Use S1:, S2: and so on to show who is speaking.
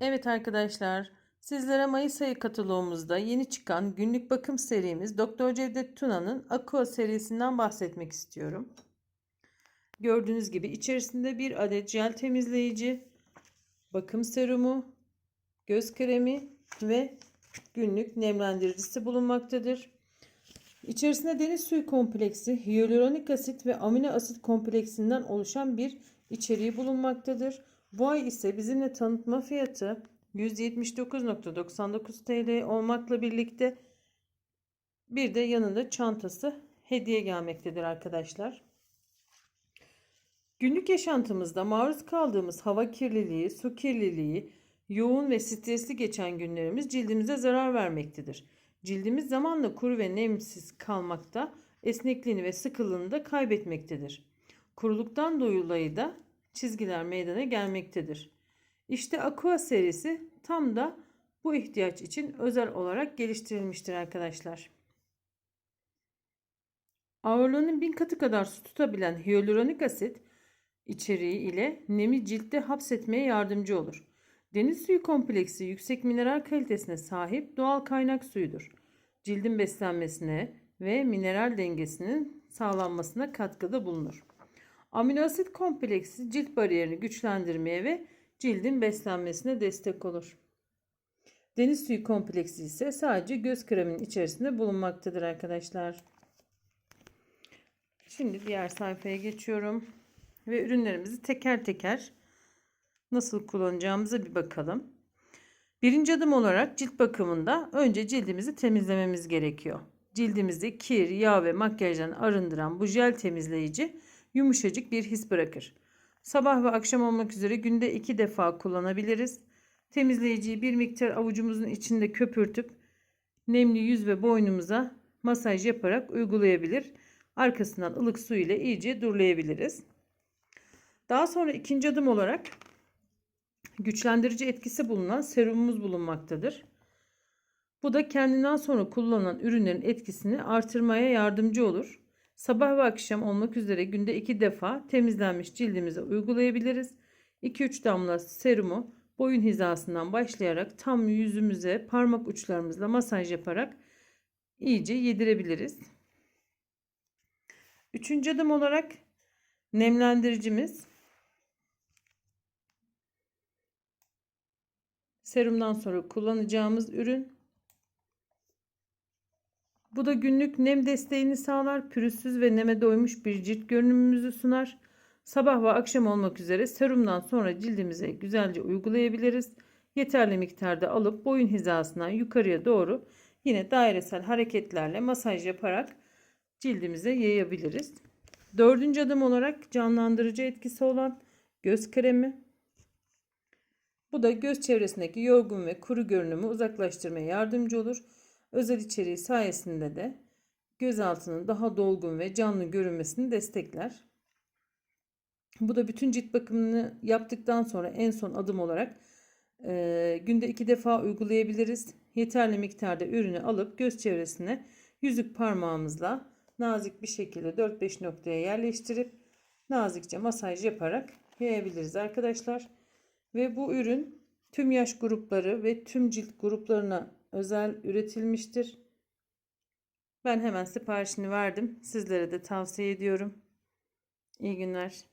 S1: Evet arkadaşlar, sizlere Mayıs ayı kataloğumuzda yeni çıkan günlük bakım serimiz Doktor Cevdet Tuna'nın Aqua serisinden bahsetmek istiyorum. Gördüğünüz gibi içerisinde bir adet jel temizleyici, bakım serumu, göz kremi ve günlük nemlendiricisi bulunmaktadır. İçerisinde deniz suyu kompleksi, hyaluronik asit ve amino asit kompleksinden oluşan bir içeriği bulunmaktadır. Bu ay ise bizimle tanıtma fiyatı 179.99 TL olmakla birlikte bir de yanında çantası hediye gelmektedir arkadaşlar. Günlük yaşantımızda maruz kaldığımız hava kirliliği, su kirliliği, yoğun ve stresli geçen günlerimiz cildimize zarar vermektedir. Cildimiz zamanla kuru ve nemsiz kalmakta, esnekliğini ve sıkılığını da kaybetmektedir. Kuruluktan dolayı da çizgiler meydana gelmektedir. İşte Aqua serisi tam da bu ihtiyaç için özel olarak geliştirilmiştir arkadaşlar. Ağırlığının bin katı kadar su tutabilen hyaluronik asit içeriği ile nemi ciltte hapsetmeye yardımcı olur. Deniz suyu kompleksi yüksek mineral kalitesine sahip doğal kaynak suyudur. Cildin beslenmesine ve mineral dengesinin sağlanmasına katkıda bulunur. Amino asit kompleksi cilt bariyerini güçlendirmeye ve cildin beslenmesine destek olur. Deniz suyu kompleksi ise sadece göz kreminin içerisinde bulunmaktadır arkadaşlar. Şimdi diğer sayfaya geçiyorum ve ürünlerimizi teker teker nasıl kullanacağımıza bir bakalım. Birinci adım olarak cilt bakımında önce cildimizi temizlememiz gerekiyor. Cildimizde kir, yağ ve makyajdan arındıran bu jel temizleyici yumuşacık bir his bırakır. Sabah ve akşam olmak üzere günde iki defa kullanabiliriz. Temizleyiciyi bir miktar avucumuzun içinde köpürtüp nemli yüz ve boynumuza masaj yaparak uygulayabilir. Arkasından ılık su ile iyice durulayabiliriz. Daha sonra ikinci adım olarak güçlendirici etkisi bulunan serumumuz bulunmaktadır. Bu da kendinden sonra kullanılan ürünlerin etkisini artırmaya yardımcı olur. Sabah ve akşam olmak üzere günde 2 defa temizlenmiş cildimize uygulayabiliriz. 2-3 damla serumu boyun hizasından başlayarak tam yüzümüze parmak uçlarımızla masaj yaparak iyice yedirebiliriz. Üçüncü adım olarak nemlendiricimiz. Serumdan sonra kullanacağımız ürün. Bu da günlük nem desteğini sağlar. Pürüzsüz ve neme doymuş bir cilt görünümümüzü sunar. Sabah ve akşam olmak üzere serumdan sonra cildimize güzelce uygulayabiliriz. Yeterli miktarda alıp boyun hizasından yukarıya doğru yine dairesel hareketlerle masaj yaparak cildimize yayabiliriz. Dördüncü adım olarak canlandırıcı etkisi olan göz kremi. Bu da göz çevresindeki yorgun ve kuru görünümü uzaklaştırmaya yardımcı olur. Özel içeriği sayesinde de göz altının daha dolgun ve canlı görünmesini destekler. Bu da bütün cilt bakımını yaptıktan sonra en son adım olarak e, günde iki defa uygulayabiliriz. Yeterli miktarda ürünü alıp göz çevresine yüzük parmağımızla nazik bir şekilde 4-5 noktaya yerleştirip nazikçe masaj yaparak yayabiliriz arkadaşlar. Ve bu ürün tüm yaş grupları ve tüm cilt gruplarına özel üretilmiştir. Ben hemen siparişini verdim. Sizlere de tavsiye ediyorum. İyi günler.